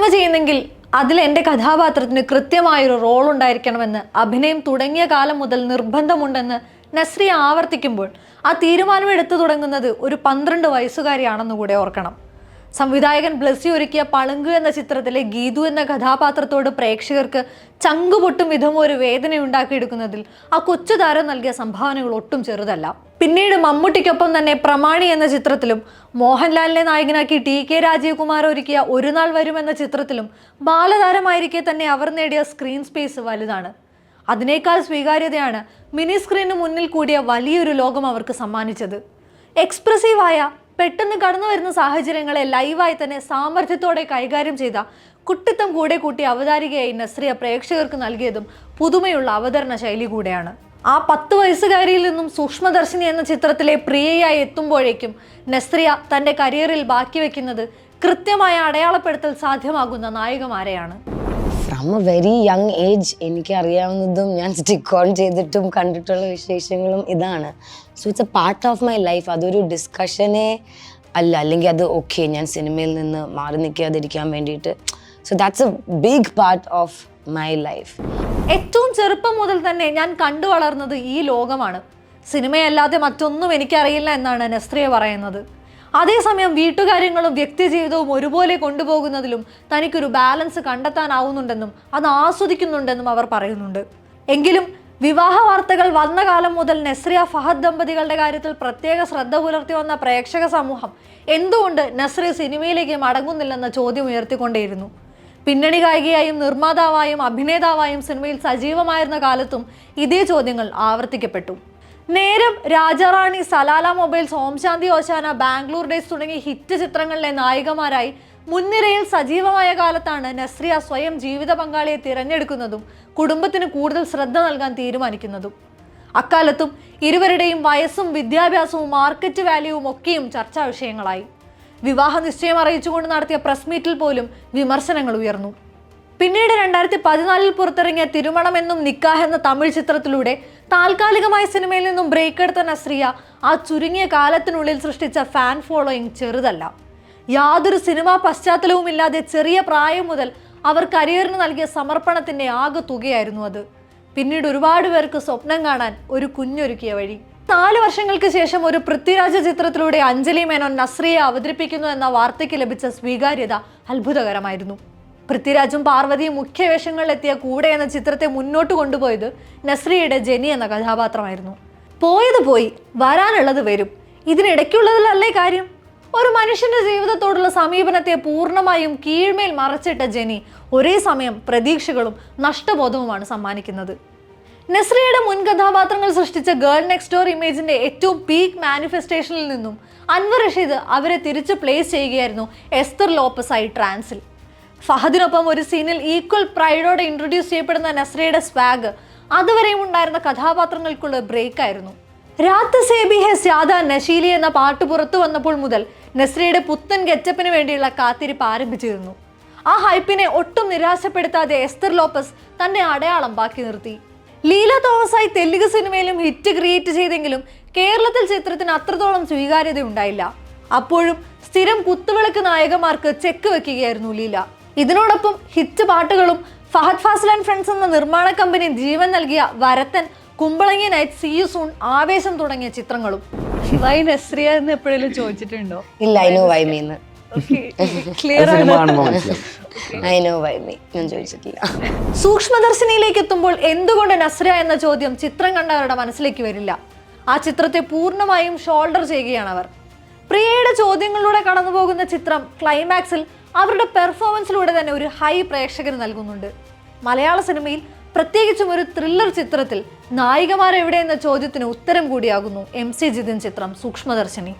Cinema ചെയ്യുന്നെങ്കിൽ അതിൽ എന്റെ കഥാപാത്രത്തിന് കൃത്യമായൊരു റോൾ ഉണ്ടായിരിക്കണമെന്ന് അഭിനയം തുടങ്ങിയ കാലം മുതൽ നിർബന്ധമുണ്ടെന്ന് നസ്രി ആവർത്തിക്കുമ്പോൾ ആ തീരുമാനം എടുത്തു തുടങ്ങുന്നത് ഒരു പന്ത്രണ്ട് വയസ്സുകാരിയാണെന്ന് കൂടെ ഓർക്കണം. സംവിധായകൻ ബ്ലസ്സി ഒരുക്കിയ പളുങ്ക് എന്ന ചിത്രത്തിലെ ഗീതു എന്ന കഥാപാത്രത്തോട് പ്രേക്ഷകർക്ക് ചങ്കുപൊട്ടും വിധം ഒരു വേദന ഉണ്ടാക്കിയെടുക്കുന്നതിൽ ആ കൊച്ചു താരം നൽകിയ സംഭാവനകൾ ഒട്ടും ചെറുതല്ല. പിന്നീട് മമ്മൂട്ടിക്കൊപ്പം തന്നെ പ്രമാണി എന്ന ചിത്രത്തിലും മോഹൻലാലിനെ നായകനാക്കി ടി കെ രാജീവ്കുമാർ ഒരുക്കിയ ഒരു നാൾ വരും എന്ന ചിത്രത്തിലും ബാലതാരമായിരിക്കെ തന്നെ അവർ നേടിയ സ്ക്രീൻ സ്പേസ് വലുതാണ്. അതിനേക്കാൾ സ്വീകാര്യതയാണ് മിനി സ്ക്രീനു മുന്നിൽ കൂടിയ വലിയൊരു ലോകം അവർക്ക് സമ്മാനിച്ചത്. എക്സ്പ്രസീവായ പെട്ടെന്ന് കടന്നു വരുന്ന സാഹചര്യങ്ങളെ ലൈവായി തന്നെ സാമർഥ്യത്തോടെ കൈകാര്യം ചെയ്ത കുട്ടിത്തം കൂടെ കൂട്ടി അവതാരികയായി നസ്രിയ പ്രേക്ഷകർക്ക് നൽകിയതും പുതുമയുള്ള അവതരണ ശൈലി കൂടെയാണ്. ആ പത്ത് വയസ്സുകാരിയിൽ നിന്നും സൂക്ഷ്മദർശിനി എന്ന ചിത്രത്തിലെ പ്രിയയായി എത്തുമ്പോഴേക്കും നസ്രിയ തന്റെ കരിയറിൽ ബാക്കി വെക്കുന്നത് കൃത്യമായ അടയാളപ്പെടുത്തൽ സാധ്യമാകുന്ന നായികമാരെയാണ്. From a very young age എനിക്ക് അറിയാവുന്നതും ഞാൻ സ്റ്റിക്ക് ഓൺ ചെയ്തിട്ടും കണ്ടിട്ടുള്ള വിശേഷങ്ങളും ഇതാണ്. So it's a part of my life അതൊരു ഡിസ്കഷനെ അല്ല അല്ലെങ്കിൽ അത് ഓക്കെ ഞാൻ സിനിമയിൽ നിന്ന് മാറി നിൽക്കാതിരിക്കാൻ വേണ്ടിയിട്ട്. So that's a big part of my life ഏറ്റവും ചെറുപ്പം മുതൽ തന്നെ ഞാൻ കണ്ടു വളർന്നത് ഈ ലോകമാണ്. സിനിമയല്ലാതെ മറ്റൊന്നും എനിക്കറിയില്ല എന്നാണ് നസ്രിയ പറയുന്നത്. അതേസമയം വീട്ടുകാര്യങ്ങളും വ്യക്തിജീവിതവും ഒരുപോലെ കൊണ്ടുപോകുന്നതിലും തനിക്കൊരു ബാലൻസ് കണ്ടെത്താനാവുന്നുണ്ടെന്നും അത് ആസ്വദിക്കുന്നുണ്ടെന്നും അവർ പറയുന്നുണ്ട്. എങ്കിലും വിവാഹ വാർത്തകൾ വന്ന കാലം മുതൽ നസ്രിയ ഫഹദ് ദമ്പതികളുടെ കാര്യത്തിൽ പ്രത്യേക ശ്രദ്ധ പുലർത്തി വന്ന പ്രേക്ഷക സമൂഹം എന്തുകൊണ്ട് നസ്രിയ സിനിമയിലേക്ക് മടങ്ങുന്നില്ലെന്ന ചോദ്യം ഉയർത്തിക്കൊണ്ടേയിരുന്നു. പിന്നണി ഗായികയായും നിർമ്മാതാവായും അഭിനേതാവായും സിനിമയിൽ സജീവമായിരുന്ന കാലത്തും ഇതേ ചോദ്യങ്ങൾ ആവർത്തിക്കപ്പെട്ടു. നേരം രാജാറാണി സലാല മൊബൈൽസ് ഓംശാന്തി ഓശാന ബാംഗ്ലൂർ ഡേയ്സ് തുടങ്ങിയ ഹിറ്റ് ചിത്രങ്ങളിലെ നായികമാരായി മുൻനിരയിൽ സജീവമായ കാലത്താണ് നസ്രിയ സ്വയം ജീവിത പങ്കാളിയെ തിരഞ്ഞെടുക്കുന്നതും കുടുംബത്തിന് കൂടുതൽ ശ്രദ്ധ നൽകാൻ തീരുമാനിക്കുന്നതും. അക്കാലത്തും ഇരുവരുടെയും വയസ്സും വിദ്യാഭ്യാസവും മാർക്കറ്റ് വാല്യൂവും ഒക്കെയും ചർച്ചാ വിഷയങ്ങളായി. വിവാഹ നിശ്ചയം അറിയിച്ചുകൊണ്ട് നടത്തിയ പ്രസ് മീറ്റിൽ പോലും വിമർശനങ്ങൾ ഉയർന്നു. പിന്നീട് രണ്ടായിരത്തി പതിനാലിൽ പുറത്തിറങ്ങിയ തിരുമണം എന്നും നിക്കാഹ് എന്ന തമിഴ് ചിത്രത്തിലൂടെ താൽക്കാലികമായ സിനിമയിൽ നിന്നും ബ്രേക്ക് എടുത്ത നസ്രിയ ആ ചുരുങ്ങിയ കാലത്തിനുള്ളിൽ സൃഷ്ടിച്ച ഫാൻ ഫോളോയിങ് ചെറുതല്ല. യാതൊരു സിനിമാ പശ്ചാത്തലവും ഇല്ലാതെ ചെറിയ പ്രായം മുതൽ അവർ കരിയറിന് നൽകിയ സമർപ്പണത്തിന്റെ ആകെ തുകയായിരുന്നു അത്. പിന്നീട് ഒരുപാട് പേർക്ക് സ്വപ്നം കാണാൻ ഒരു കുഞ്ഞൊരുക്കിയ വഴി. നാല് വർഷങ്ങൾക്ക് ശേഷം ഒരു പൃഥ്വിരാജ ചിത്രത്തിലൂടെ അഞ്ജലി മേനോൻ നസ്രിയെ അവതരിപ്പിക്കുന്നു എന്ന വാർത്തയ്ക്ക് ലഭിച്ച സ്വീകാര്യത അത്ഭുതകരമായിരുന്നു. പൃഥ്വിരാജും പാർവതിയും മുഖ്യ വേഷങ്ങളിലെത്തിയ കൂടെ എന്ന ചിത്രത്തെ മുന്നോട്ട് കൊണ്ടുപോയത് നസ്രിയയുടെ ജെനി എന്ന കഥാപാത്രമായിരുന്നു. പോയത് പോയി വരാനുള്ളത് വരും. ഇതിനിടയ്ക്കുള്ളതിലല്ലേ കാര്യം? ഒരു മനുഷ്യന്റെ ജീവിതത്തോടുള്ള സമീപനത്തെ പൂർണമായും കീഴ്മേൽ മറച്ചിട്ട ജെനി ഒരേ സമയം പ്രതീക്ഷകളും നഷ്ടബോധവുമാണ് സമ്മാനിക്കുന്നത്. നസ്രിയയുടെ മുൻ കഥാപാത്രങ്ങൾ സൃഷ്ടിച്ച ഗേൾ നെക്സ്റ്റ് ഡോർ ഇമേജിന്റെ ഏറ്റവും പീക്ക് മാനിഫെസ്റ്റേഷനിൽ നിന്നും അൻവർ റഷീദ് അവരെ തിരിച്ച് പ്ലേസ് ചെയ്യുകയായിരുന്നു എസ്തർ ലോപ്പസായി ട്രാൻസിൽ. ഫഹദിനൊപ്പം ഒരു സീനിൽ ഈക്വൽ പ്രൈഡോടെ ഇൻട്രൊഡ്യൂസ് ചെയ്യപ്പെടുന്ന നസ്രിയയുടെ സ്വാഗ് അതുവരെയും ഉണ്ടായിരുന്ന കഥാപാത്രങ്ങൾക്കുള്ള ബ്രേക്ക് ആയിരുന്നു രാത്ത് സേബി ഹെ സ്യാദ നശീലി എന്ന പാട്ട് പുറത്തു വന്നപ്പോൾ മുതൽ നസ്രിയയുടെ പുത്തൻ ഗെറ്റപ്പിന് വേണ്ടിയുള്ള കാത്തിരിപ്പ് ആരംഭിച്ചിരുന്നു. ആ ഹൈപ്പിനെ ഒട്ടും നിരാശപ്പെടുത്താതെ എസ്തർ ലോപ്പസ് തന്റെ അടയാളം ബാക്കി നിർത്തി. ലീല തോമസായി തെലുങ്ക് സിനിമയിലും ഹിറ്റ് ക്രിയേറ്റ് ചെയ്തെങ്കിലും കേരളത്തിൽ ചിത്രത്തിന് അത്രത്തോളം സ്വീകാര്യത ഉണ്ടായില്ല അപ്പോഴും സ്ഥിരം കുത്തുവിളക്ക് നായകന്മാർക്ക് ചെക്ക് വെക്കുകയായിരുന്നു ലീല. ഇതിനോടൊപ്പം ഹിറ്റ് പാട്ടുകളും ഫഹദ് ഫാസിൽ ആൻഡ് ഫ്രണ്ട്സ് എന്ന നിർമ്മാണ കമ്പനി ജീവൻ നൽകിയ Varathan Kumbalangi night C U soon Aavesham തുടങ്ങിയ ചിത്രങ്ങളും. വൈ നസ്രിയ എന്ന് എപ്പോഴെങ്കിലും ചോദിച്ചിട്ടുണ്ടോ? ഇല്ല ഐ നോ വൈ മീന്ന് ക്ലിയർ മനസ്സിലാവും. ഐ നോ വൈ ഞാൻ ചോദിച്ചിട്ടില്ല. സൂക്ഷ്മദർശിനിയിലേക്ക് എത്തുമ്പോൾ എന്തുകൊണ്ട് നസ്ര എന്ന ചോദ്യം ചിത്രം കണ്ടവരുടെ മനസ്സിലേക്ക് വരില്ല? ആ ചിത്രത്തെ പൂർണമായും ഷോൾഡർ ചെയ്യുകയാണ് അവർ പ്രിയയുടെ ചോദ്യങ്ങളിലൂടെ കടന്നുപോകുന്ന ചിത്രം ക്ലൈമാക്സിൽ അവരുടെ പെർഫോമൻസിലൂടെ തന്നെ ഒരു ഹൈ പ്രേക്ഷകന് നൽകുന്നുണ്ട്. മലയാള സിനിമയിൽ പ്രത്യേകിച്ചും ഒരു ത്രില്ലർ ചിത്രത്തിൽ നായികമാരെവിടെ എന്ന ചോദ്യത്തിന് ഉത്തരം കൂടിയാകുന്നു എം സി ജിതിൻ ചിത്രം സൂക്ഷ്മദർശിനി.